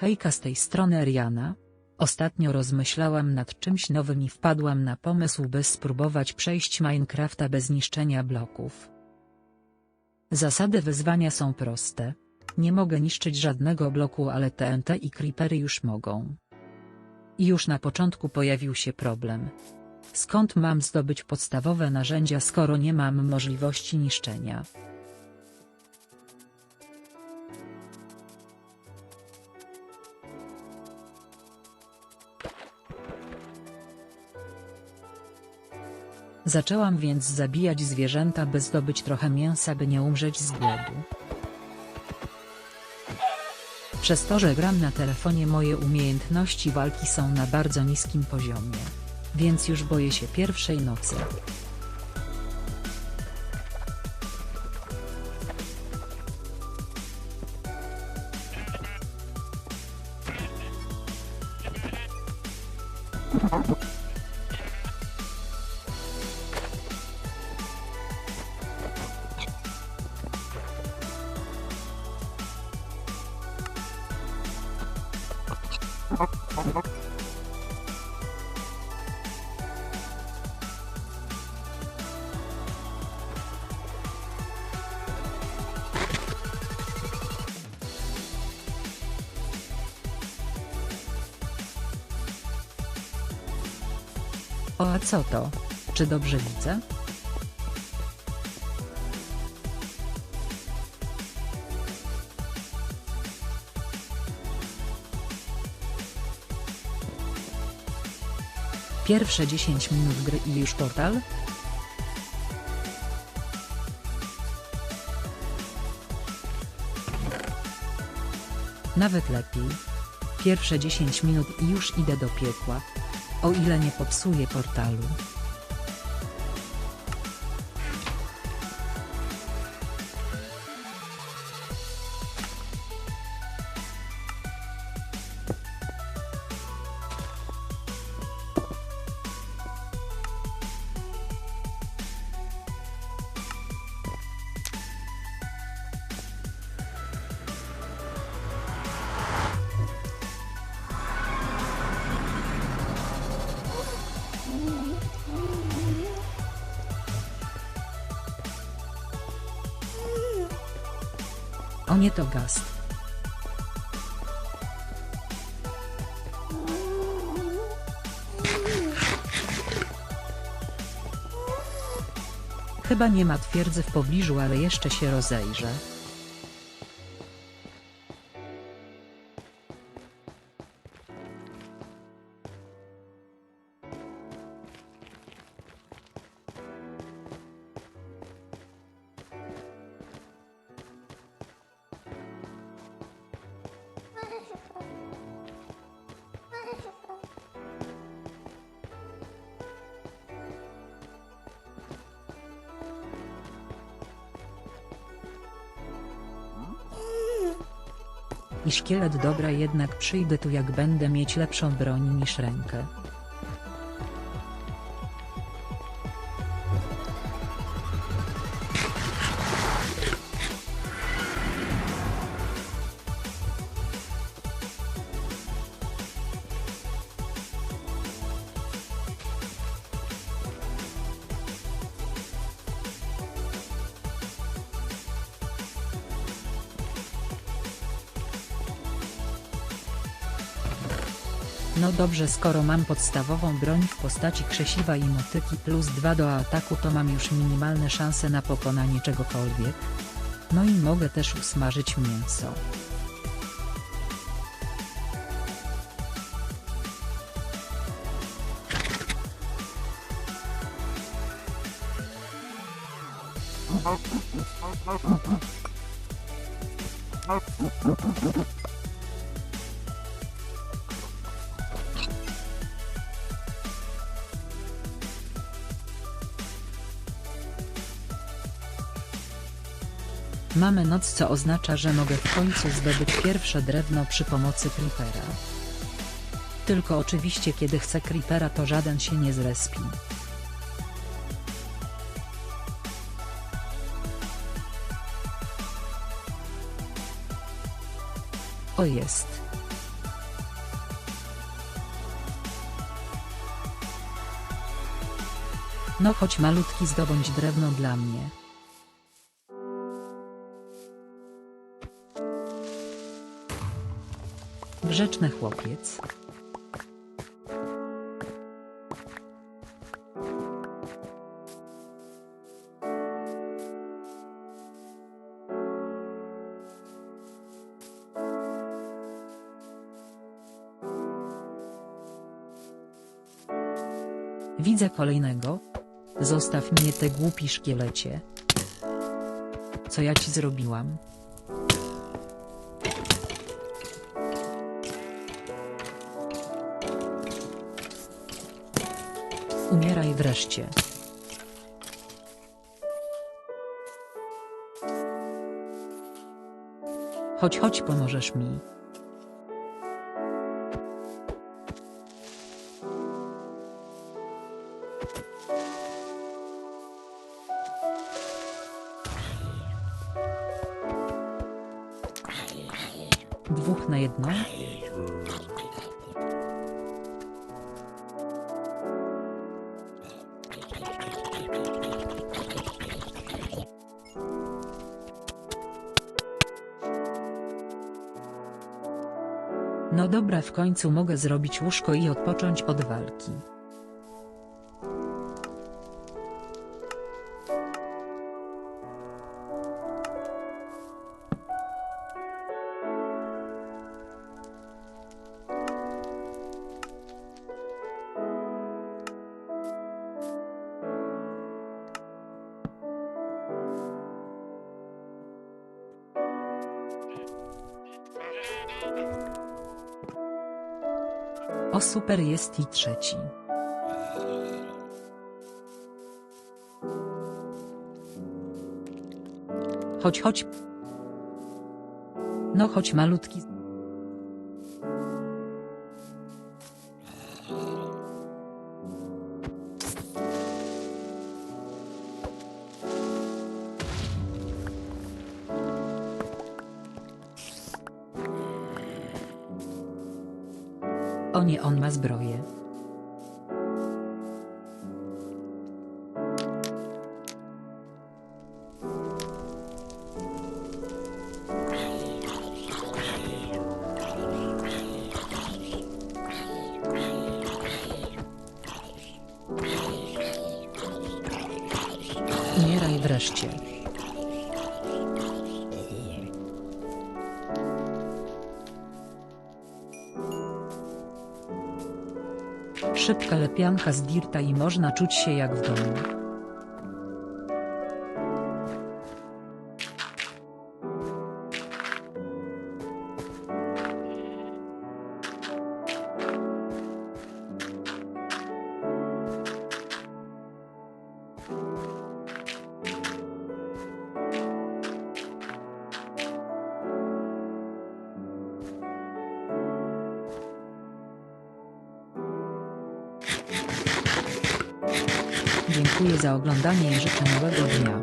Hejka z tej strony Ariana. Ostatnio rozmyślałam nad czymś nowym i wpadłam na pomysł by spróbować przejść Minecrafta bez niszczenia bloków. Zasady wyzwania są proste. Nie mogę niszczyć żadnego bloku ale TNT i creepery już mogą. I już na początku pojawił się problem. Skąd mam zdobyć podstawowe narzędzia skoro nie mam możliwości niszczenia? Zaczęłam więc zabijać zwierzęta by zdobyć trochę mięsa by nie umrzeć z głodu. Przez to, że gram na telefonie moje umiejętności walki są na bardzo niskim poziomie. Więc już boję się pierwszej nocy. O a co to? Czy dobrze widzę? Pierwsze 10 minut gry i już portal? Nawet lepiej. Pierwsze 10 minut i już idę do piekła. O ile nie popsuję portalu. Nie to gast. Chyba nie ma twierdzy w pobliżu, ale jeszcze się rozejrzę. I szkielet dobra jednak przyjdę tu jak będę mieć lepszą broń niż rękę. No dobrze skoro mam podstawową broń w postaci krzesiwa i motyki plus 2 do ataku to mam już minimalne szanse na pokonanie czegokolwiek. No i mogę też usmażyć mięso. Mamy noc co oznacza, że mogę w końcu zdobyć pierwsze drewno przy pomocy creepera. Tylko oczywiście kiedy chcę creepera to żaden się nie zrespi. O jest. No choć malutki zdobądź drewno dla mnie. Grzeczny chłopiec. Widzę kolejnego. Zostaw mnie ty głupi szkielecie. Co ja ci zrobiłam? Umieraj wreszcie. Chodź, chodź, pomożesz mi. Dwóch na jedno? No dobra, w końcu mogę zrobić łóżko i odpocząć od walki. O super jest i trzeci. Chodź, chodź. No chodź malutki. O nie, on ma zbroję. Umieraj wreszcie. Szybka lepianka z dirta i można czuć się jak w domu. Dziękuję za oglądanie i życzę miłego dnia.